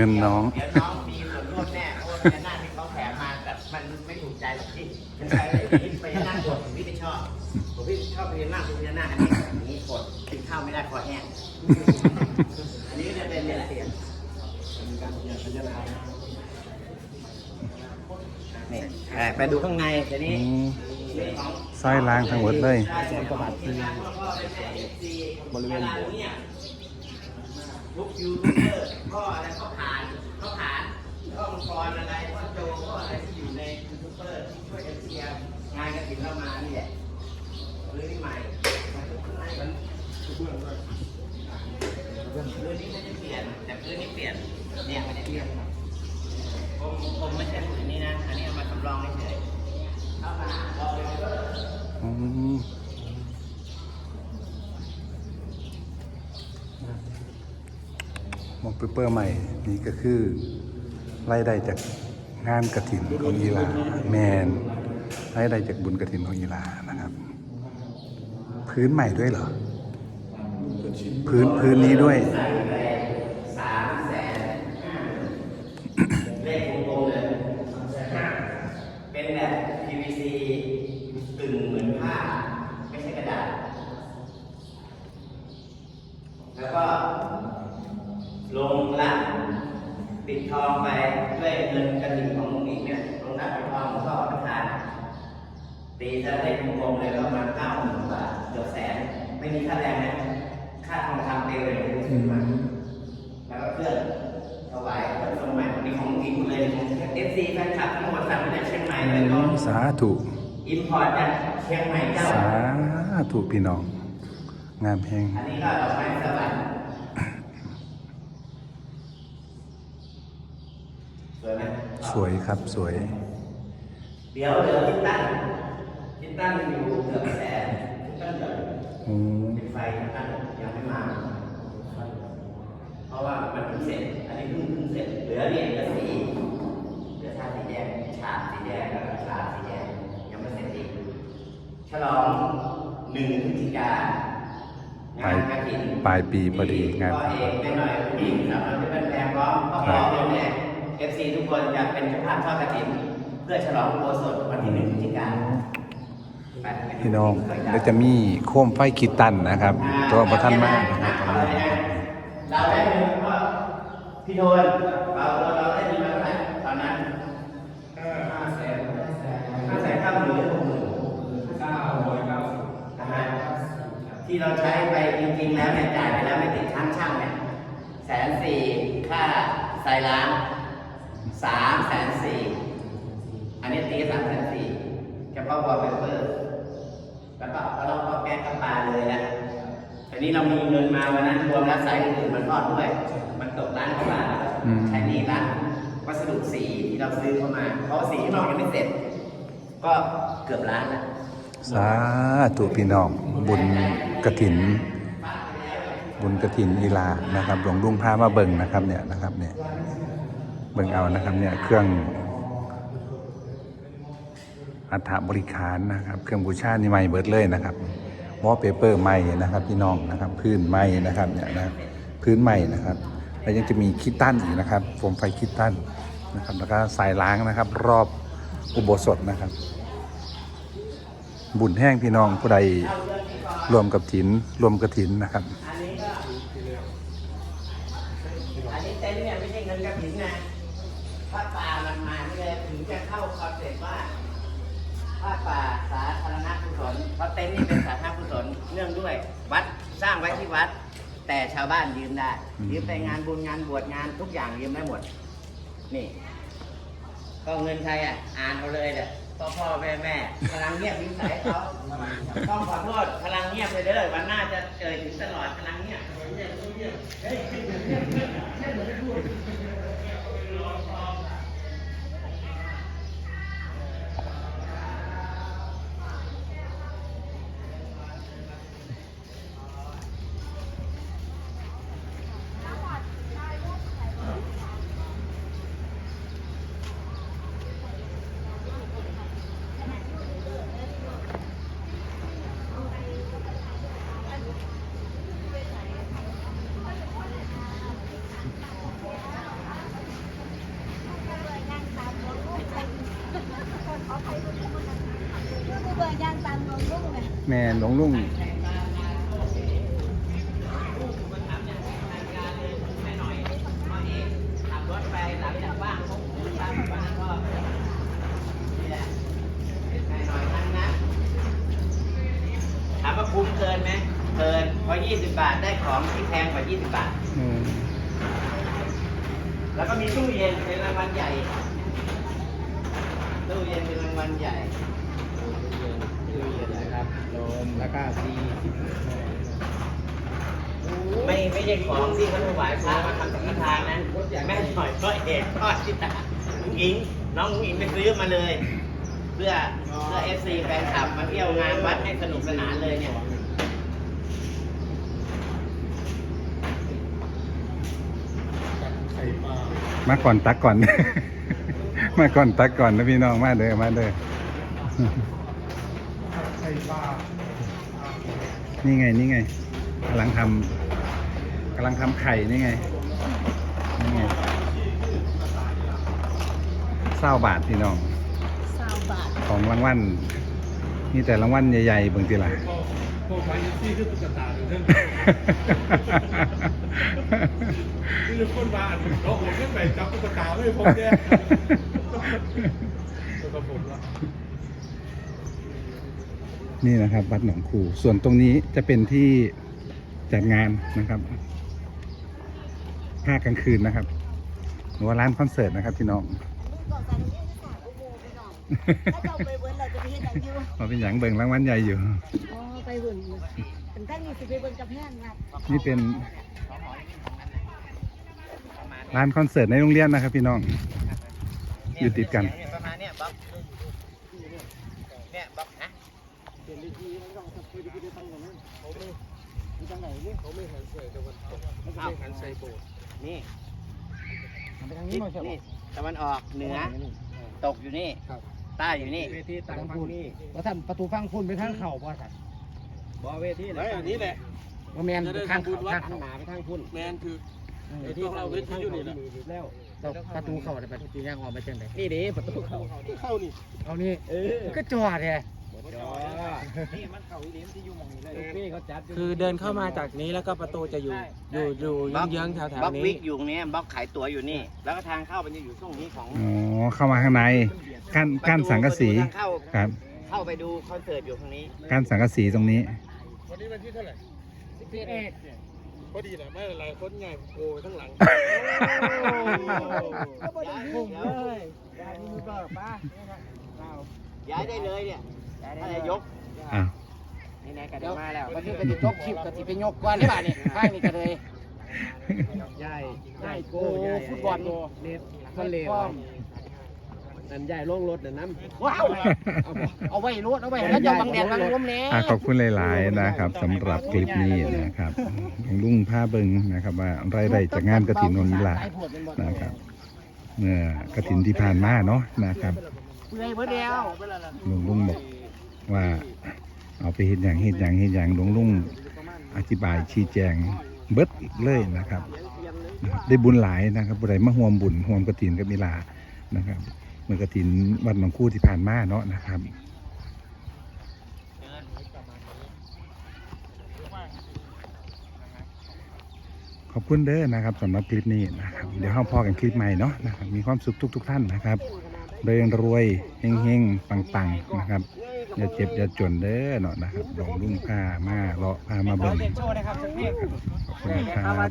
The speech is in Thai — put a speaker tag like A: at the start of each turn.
A: งินน้อง
B: เดี๋ยวน้องมีส่วนร่วมแน่เพราะว่าพญานาคที่เขาแถมมาแต่มันไม่ถูกใจหรอกพี่เป็นใจเลยพี่พญานาคกดผมพี่ไม่ชอบผมพี่ชอบพญานาคเป็นพญานาคอันนี้อันนี้กดกินข้าวไม่ได้คอแห้งอันนี้จะเป็นเนี่ยแหละนี่อ่ไปดูข้างในเดี๋ยวนี้
A: อืมไส้ล้างทั้งหมดเลย
B: แสนกว่าบาทคือบริเวณ ทุกยูทูบเบอร์ก็อะไรก็ผ่านก็ผ่านก็มังกรอะไรก็โจก็อะไรที่อยู่ในยูทูบเบอร์ที่ช่วยกันเชียร์งานกระถิ่นเรามานี่แหละหรือนี่ใหม่มาทุกข้านมันพื้นนี้ไม่ได้เปลี่ยนแต่พื้นนี้เปลี่ยนเนี่ยไม่ได้เปลี่ยนผมผมไม่ใช่ผืนนี้นะอันนี้เอามาทำรองเฉยเข้ามาลองเลย
A: มมองเปเปอร์ใหม่นี่ก็คือรายได้จากงานกระถินของอีลาแมนรายได้จากบุญกระถินของอีลานะครับ พื้นใหม่ด้วยเหรอ พื้นพื้นนี้ด้วย
B: เลขวงกลมเลยเป็นแบบ PVC กึ่งเหมือนผ้า ไม่ใช่กระดาษ แล้วก็ ลงรัดปิดทองไปด้วยเงินกระดิ่งของลุงอีกเนี่ย ลงรัดปิดทองแล้วก็เอาไปทาน ตีถ้าเลขวงกลมเลยก็ประมาณเก้าหมื่นบาทเกือบแสน ไม่มีค่าแรงนะค่าทองคำเปลวเลยไม่ซื้อมาแล้วก็เพื่อนถวายเพื่อนสมัยวันนี้ของจริงเลยของเอฟซีแฟนคลับทั้งหมดสั่งมาจากเชียงใหม่เลยก็
A: สาธุ
B: อินพอร์ตจากเชียงใหม่เจ้า
A: สาธุพี่น้อง งามแพง
B: อันนี้ก็ดอกไม้สวรรค์สวยไหม
A: สวยครับสวย
B: เดี๋ยวเดี๋ยวทิศตั้ง ทิศตั้งอยู่เกือบแสนทิศตั้งเกือบ
A: อืม
B: เป็นไฟทิศตั้งยังไม่มา เพราะว่ามันเพิ่งเสร็จ อันนี้เพิ่งเพิ่งเสร็จ เหลือเนี่ยเหลือสีเหลือชาสีแดงฉากสีแดงแล้วก็ฉากสีแดงยังไม่เสร็จอีกฉลองหนึ่งพฤศจิกางานกระถิ่น
A: ปลายปีพอดีงาน
B: ก็เองไม่หน่อยผู้หญิงสามารถเป็นแฟนพร้อมก็พร้อมเลยแน่เอฟซีทุกคนจะเป็นเจ้าภาพทอดกระถิ่นเพื่อฉลองอุโบสถวันที่หนึ่งพฤศจิกายนไปไปดู
A: พี่น้องแล้วจะมีโคมไฟคิดตันนะครับ ตัวประท่านมากนะครับ
B: เราได้เงินก็พี่โทนเราเราได้เงินมาเท่าไหร่ตอนนั้นห้าแสนห้าแสนเก้าหมื่นหกหมื่นเก้าร้อยเก้าสิบนะฮะที่เราใช้ไปจริงๆแล้วเนี่ยจ่ายไปแล้วไม่ติดทั้งช่างเนี่ยแสนสี่ค่าใส่ล้างสามแสนสี่อันนี้ตีสามแสน สี่เฉพาะวอลเปเปอร์แล้วก็เราก็แก้กระปาเลยนะทีนี้เรามีเงินมาวันนั้นรวมแล้วสายอื่นๆมันทอดด้วย มันตกร้านกว่าบาท
A: อืม
B: ใช้หนี่ร้านวัสดุสีที่เราซื้อเข้ามาเพราะสีข้างนอกยังไม่เสร็จ ก็เกือบล้านแล้ว
A: สาธุพี่น้อง บุญกระถิน บุญกระถินอีลานะครับ หลวงลุงพามาเบิ่งนะครับเนี่ยนะครับเนี่ยเบิ่งเอานะครับเนี่ยเครื่อง อัฐบริคารนะครับ เครื่องบูชานี่ใหม่เบิดเลยนะครับวอลเปเปอร์ใหม่นะครับพี่น้องนะครับพื้นใหม่นะครับเนี่ยนะพื้นใหม่นะครับแล้วยังจะมีคิดตั้นอีกนะครับโฟมไฟคิดตั้นนะครับแล้วก็สายล้างนะครับ รอบอุโบสถนะครับ บุญแห้งพี่น้องผู้ใดรวมกับถินรวมกระถินนะครับ
B: อันนี้เต็นท์เนี่ยไม่ใช่เงินกระถิ่นนะผ้าป่ามันมาเนี่ยถึงจะเข้าคอนเซ็ปต์ว่า ผ้าป่าสาธารณกุศลเพราะเต็นท์นี่เป็นสาธารณกุศลเนื่องด้วย วัดสร้างไว้ที่วัด แต่ชาวบ้านยืมได้
A: อืม
B: ยืมไปงานบุญงานบวชงานทุกอย่างยืมได้หมด นี่ ก็เงินใครอะ อ่านเอาเลยเด้อพ่อพ่อแม่แม่พลังเงียบนิสัยเขาต้องขอโทษพลังเงียบเลยเด้อวันหน้าจะเอ่ยถึงตลอดพลังเงียบ
C: ผู้เบิกยางตามลงลูกเนี่ย
A: แม่หลวงลุง
B: ขับรถไปหลังจากว่างปุ๊บตามบ้านก็นี่แหละหน่อยนั้นนะถามว่าคุ้มเกินไหมเกินเพราะ20 บาทได้ของที่แพงกว่า 20 บาท
A: อืม
B: แล้วก็มีตู้เย็นเป็นรางวัลใหญ่ ตู้เย็นเป็นรางวัลใหญ่ ตู้เย็นนะครับ
D: โดมแล้วก็ซี
B: ไม่ไม่ใช่ของที่เขาถวายพระมาทำสังฆทานนะแม่หน่อยก็เอกก็ที่ตาลุงอิง น้องลุงอิงไปซื้อมาเลย เพื่อเพื่อเอฟซีแฟนคลับมาเที่ยวงานวัดให้สนุกสนานเลยเนี่ย
D: ไข่ปลา
A: มาก่อนตักก่อน มาก่อนตักก่อนนะพี่น้องมาเด้อมาเด้อ
D: ไข่ปลา
A: นี่ไงนี่ไงกำลังทำกำลังทำไข่นี่ไงนี่ไงเศร้าบาทพี่น้อง
C: สาวบาท
A: ของรางวัลนี่แต่รางวัลใหญ่ๆบางทีล่ะ
D: พวกไฟซี่คือตุ๊กตาเลยเรื่องคือคนบ้านเขาโหดขึ้นไปจับตุ๊กตาไม่ผมเนี่ยตัวกับผมละ
A: นี่นะครับ วัดหนองคูส่วนตรงนี้จะเป็นที่จัดงานนะครับภาคกลางคืนนะครับหรือว่าร้านคอนเสิร์ตนะครับพี่น้อง
C: ลูกก่อนการเรียนสาวอุโมไปก่อนถ้าเราไปเวิร์นเราจะไปเห็นอย่างอยู่
A: มาเป็นอย่างเบิ่งรางวัลใหญ่อยู่
C: อ๋อไปเวิร์นเป็นท่านมีสิไปเวิร์นกับแพนครับ
A: นี่เป็นร้านคอนเสิร์ตในโรงเรียนนะครับ พี่น้องอยู่ติดกัน
B: ประมาณเนี้ยบล็อกเนี่ยบล็อกนะ
D: เขาไม่หันใส่ตะวันตกเขาไม่หันใส่โบสถ์
B: นี่
D: ไปทางนี้หน่อยใช่ไหม
B: นี่ตะวันออกเหนือตกอยู่นี่
D: ครับ
B: ใต้อยู่นี่
D: เวทีต่างฟังนี่แล้วท่านประตูฟังพุ่นไปทางเข่าบ่ท่านบ่เวทีไหนอันนี้แหละบ่แมนข้างข้างหนาไปทางพุ่นแมนคือเวทีเราเวทีอยู่นี่แล้วประตูเข้าได้ประตูย่างออกมาจังไดนี่ดิประตูเข้าเข้านี่เอานี่เออก็จอดแท้จอด นี่มันเข้าอีเดมที่อยู่มองนี่เลยนี่เขาจัด
E: คือเดินเข้ามาจากนี้แล้วก็ประตูจะอยู่อยู่อยู่
B: บล็อก
E: เยื้องๆแถว
B: บล็อก
E: ๆ
B: วิ
E: นี้
B: กอยู่ตรงนี้บล็อกขายตั๋วอยู่นี่ แล้วก็ทางเข้ามันจะอยู่ตรงนี้ของ
A: อ๋อเข้ามาข้างในกั้นกั้นสังกะสี
B: ประตูทางเข้า
A: ครับ
B: เข้าไปดูคอนเสิร์ตอยู่ตรงนี้
A: กั้นสังกะสีตรงนี้
D: วันนี้วันที่เท่าไหร่สิบเอ็ดพอดีแหละไม่หลายคนไงโอ้ทั้งหลัง
B: ย้ายได้เลยเนี่ย ถ้าจะยก
A: อ้าว
E: นี่นายก
D: เดี๋ยว
E: มาแล้ว
D: วันนี้ก็จะยกคลิปก็สิไปยกก่อนหรือเปล่านี่ข้างนี้ก็เลยใหญ่ใหญ่โกฟุตบอลเน็ตทะเลนั่นใหญ่ลงรถน่ะน้ำว้าวเอาบ่เอาไว้รถเอาไว้แล้วจะบังแดดบังลมแน่
A: อะขอบคุณหลาย ๆ นะครับสำหรับคลิปนี้นะครับของลุงผ้าเบิงนะครับ ว่ารายได้จากงานกระถินของนิลานะครับเมื่อกระถินที่ผ่านมาเนาะนะครับ
D: เปื่อยเบิดแล้ว
A: ลุงลุงบอก ว่าเอาไปเห็นอย่างเห็นอย่างเห็นอย่างหลุงลุงอธิบายชี้แจงเบิดเลยนะครับได้บุญหลายนะครับบุญใดมาห่วมบุญห่วมกระถินกับมิลานะครับเมื่อกระถินวันหลวงคู่ที่ผ่านมาเนาะนะครับขอบคุณเด้อนะครับสำหรับคลิปนี้นะครับเดี๋ยวเราพอกันคลิปใหม่เนาะนะครับมีความสุขทุก ๆ ท่านนะครับเริงรวยเฮงเฮงปังปังๆนะครับ อย่าเจ็บอย่าจนเด้อเนาะนะครับลงรุ่งผ้ามาเลาะผ้ามาเบิ่ง
E: โชว์นะครับสักเพลง
A: ขอบคุณครับ